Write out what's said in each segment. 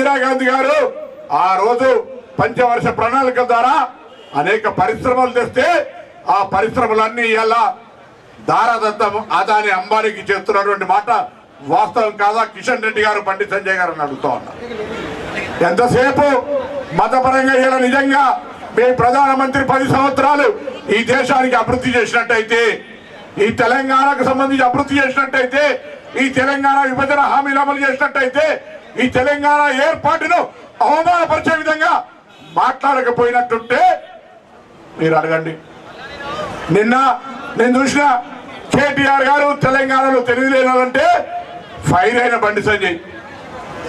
ఇందిరాగాంధీ గారు ఆ రోజు పంచవర్ష ప్రణాళిక ద్వారా అనేక పరిశ్రమలు తెస్తే ఆ పరిశ్రమలన్నీ ఇలా దారాదత్తం అదాని అంబానీకి చేస్తున్నటువంటి మాట వాస్తవం కాదా? కిషన్ రెడ్డి గారు బండి సంజయ్ గారు అని అడుగుతా ఉన్నా ఎంతసేపు మతపరంగా ఇలా నిజంగా మీ ప్రధానమంత్రి పది సంవత్సరాలు ఈ దేశానికి అభివృద్ధి చేసినట్టయితే ఈ తెలంగాణకు సంబంధించి అభివృద్ధి చేసినట్టయితే ఈ తెలంగాణ విభజన హామీలు అమలు చేసినట్టయితే ఈ తెలంగాణ ఏర్పాటును అవమానపరిచే విధంగా మాట్లాడకపోయినట్టుంటే మీరు అడగండి. నిన్న నేను చూసిన కేటీఆర్ గారు తెలంగాణలో తెలియలేనంటే ఫైర్ అయిన బండి సంజయ్.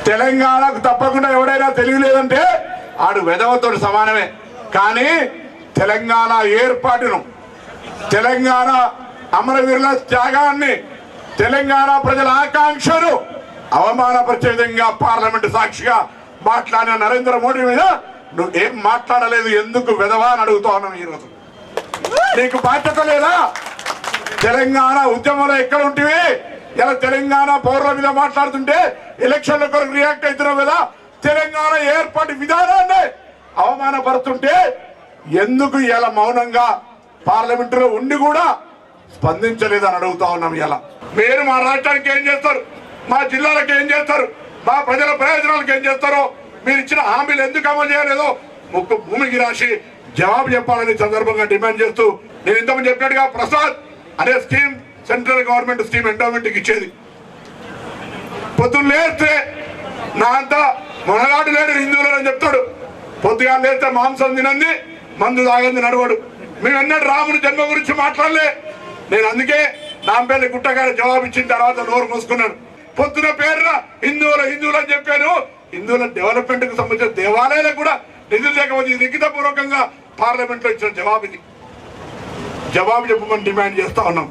తెలంగాణకు తప్పకుండా ఎవడైనా తెలియలేదంటే ఆడు వెదవతో సమానమే. కానీ తెలంగాణ ఏర్పాటును తెలంగాణ అమరవీరుల త్యాగాన్ని తెలంగాణ ప్రజల ఆకాంక్షను అవమానపరిచే విధంగా పార్లమెంట్ సాక్షిగా మాట్లాడిన నరేంద్ర మోడీ మీద నువ్వు ఏం మాట్లాడలేదు ఎందుకు విధవా అని అడుగుతా ఉన్నాం ఈరోజు. నీకు బాధ్యత లేదా? తెలంగాణ ఉద్యమంలో ఎక్కడ ఉంటివి? ఇలా తెలంగాణ పౌరుల మీద మాట్లాడుతుంటే ఎలక్షన్ల కొరకు రియాక్ట్ అవుతున్నావు కదా? తెలంగాణ ఏర్పాటు విధానాన్ని అవమానపడుతుంటే ఎందుకు ఇలా మౌనంగా పార్లమెంటులో ఉండి కూడా స్పందించలేదని అడుగుతా ఉన్నాం ఇలా. మీరు మా రాష్ట్రానికి ఏం చేస్తారు? మా జిల్లాలకు ఏం చేస్తారు? మా ప్రజల ప్రయోజనాలకు ఏం చేస్తారో మీరు ఇచ్చిన హామీలు ఎందుకు అమలు చేయలేదో ముక్కు భూమికి రాసి జవాబు చెప్పాలని సందర్భంగా డిమాండ్ చేస్తూ నేను ఇంతకుముందు చెప్పినట్టుగా ప్రసాద్ అనే స్కీమ్ సెంట్రల్ గవర్నమెంట్ స్కీమ్ ఎండోమెంట్కి ఇచ్చేది. పొద్దున్న లేస్తే నా అంతా మొనగాడు లేడు హిందువులని చెప్తాడు. పొద్దుగా లేస్తే మాంసం తినంది మందు తాగంది నడవడు. మేము ఎన్నడూ రాముని జన్మ గురించి మాట్లాడలే. నేను అందుకే నాంపల్లి గుట్టగారు జవాబు ఇచ్చిన తర్వాత నోరు మూసుకున్నాను. పొద్దున పేరున హిందువులు హిందువులు అని చెప్పాను. హిందువుల డెవలప్మెంట్కు సంబంధించిన దేవాలయాలకు కూడా నిధులు లేకపోతే లిఖిత పూర్వకంగా పార్లమెంట్లో ఇచ్చిన జవాబు ఇది. జవాబు చెప్పమని డిమాండ్ చేస్తా ఉన్నాం.